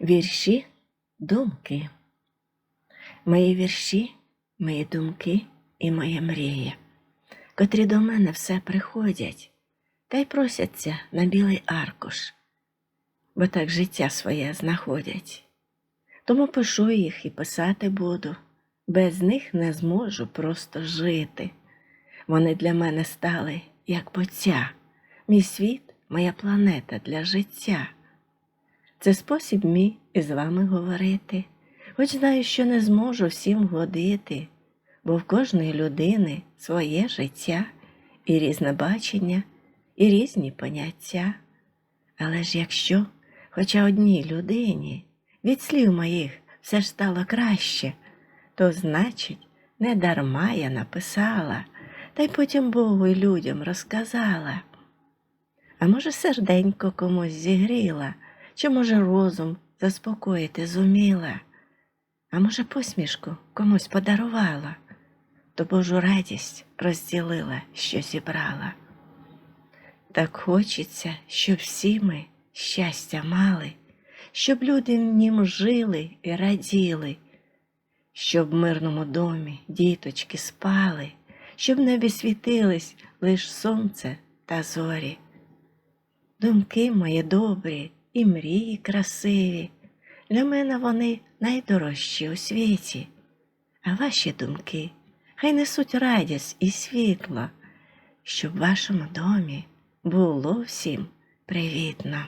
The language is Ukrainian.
Вірші думки. Мої вірші, мої думки і моя мрія, котрі до мене все приходять та й просяться на білий аркуш, бо так життя своє знаходять. Тому пишу їх і писати буду, без них не зможу просто жити. Вони для мене стали як поця, мій світ, моя планета для життя. Це спосіб мій із вами говорити, хоч знаю, що не зможу всім годити, бо в кожної людини своє життя і різне бачення, і різні поняття. Але ж якщо хоча одній людині від слів моїх все ж стало краще, то значить, не дарма я написала, та й потім Богу й людям розказала. А може, серденько комусь зігріла, чи може розум заспокоїти зуміла, а може, посмішку комусь подарувала, то Божу радість розділила, що зібрала. Так хочеться, щоб всі ми щастя мали, щоб люди в нім жили і раділи, щоб в мирному домі діточки спали, щоб в небі світились лиш сонце та зорі. Думки мої добрі і мрії красиві, для мене вони найдорожчі у світі, а ваші думки? Хай несуть радість і світло, щоб в вашому домі було всім привітно.